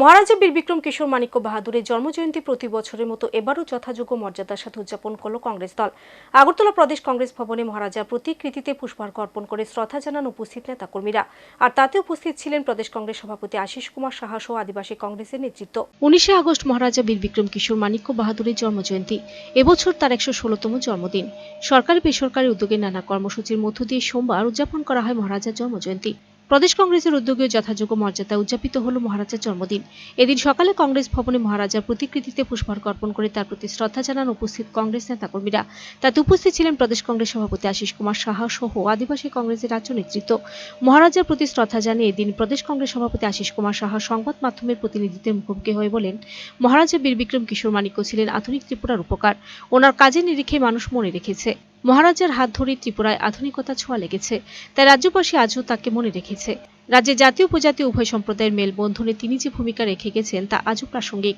মহারাজা বীর বিক্রম কিশোর মাণিক্য বাহাদুরের জন্মজয়ন্তী প্রতি বছরের মতো এবারও যথাযোগ্য মর্যাদার সাথে উদযাপন করল কংগ্রেস দল। আগরতলা প্রদেশ কংগ্রেস ভবনে মহারাজা প্রতিকৃতিতে পুষ্পার্ঘ অর্পণ করে শ্রদ্ধা জানান উপস্থিত নেতাকর্মীরা। আর তাতে উপস্থিত ছিলেন প্রদেশ কংগ্রেস সভাপতি আশিস কুমার সাহা সহ আদিবাসী কংগ্রেসের নেতৃত্ব। উনিশে আগস্ট মহারাজা বীর বিক্রম কিশোর মাণিক্য বাহাদুরের জন্মজয়ন্তী। এবছর তার একশো ষোলতম জন্মদিন। সরকারি বেসরকারি উদ্যোগে নানা কর্মসূচির মধ্য দিয়ে সোমবার উদযাপন করা হয় মহারাজার জন্মজয়ন্তী। প্রদেশ কংগ্রেসের উদ্যোগে যথাযোগ্য মর্যাদা উদযাপিত হল মহারাজার জন্মদিন। এদিন সকালে কংগ্রেস ভবনে মহারাজার প্রতিকৃতিতে পুষ্পার্ঘ অর্পণ করে তার প্রতি শ্রদ্ধা জানান উপস্থিত কংগ্রেস নেতাকর্মীরা। তাতে উপস্থিত ছিলেন প্রদেশ কংগ্রেস সভাপতি আশিস কুমার সাহা সহ আদিবাসী কংগ্রেসের রাজ্য নেতৃত্ব। মহারাজার প্রতি শ্রদ্ধা জানিয়ে এদিন প্রদেশ কংগ্রেস সভাপতি আশিস কুমার সাহা সংবাদ মাধ্যমের প্রতিনিধিদের মুখোমুখি হয়ে বলেন, মহারাজা বীর বিক্রম কিশোর মানিক্য ছিলেন আধুনিক ত্রিপুরার উপকার। ওনার কাজের নিরিখে মানুষ মনে রেখেছে। মহারাজার হাত ধরে ত্রিপুরায় আধুনিকতা ছোঁয়া লেগেছে। তাই রাজ্যবাসী আজও তাকে মনে রেখেছে। রাজ্যে জাতীয় উপজাতি উভয় সম্প্রদায়ের মেলবন্ধনে তিনি যে ভূমিকা রেখে গেছেন, তা আজও প্রাসঙ্গিক।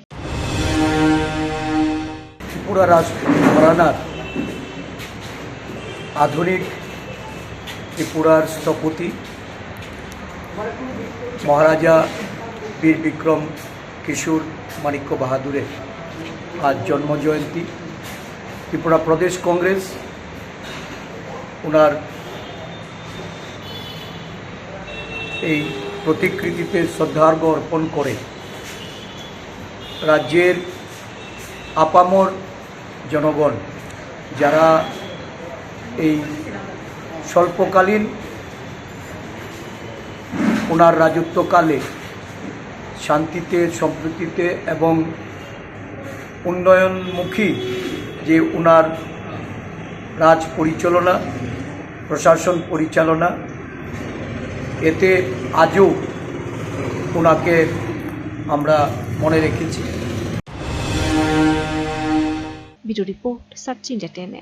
ত্রিপুরা রাষ্ট্র ঘরানার আধুনিক ত্রিপুরার স্থপতি, মহারাজা বীর বিক্রম কিশোর মাণিক্য বাহাদুরের আজ জন্মজয়ন্তী। ত্রিপুরা প্রদেশ কংগ্রেস ওনার এই প্রতিকৃতিতে শ্রদ্ধার্ঘ্য অর্পণ করে রাজ্যের আপামর জনগণ যারা এই স্বল্পকালীন ওনার রাজত্বকালে শান্তিতে, সম্প্রীতিতে এবং উন্নয়নমুখী যে ওনার রাজ পরিচালনা প্রশাসন পরিচালনা এতে আজও ওনাকে আমরা মনে রেখেছি। ভিডিও রিপোর্ট সার্চ টেনে।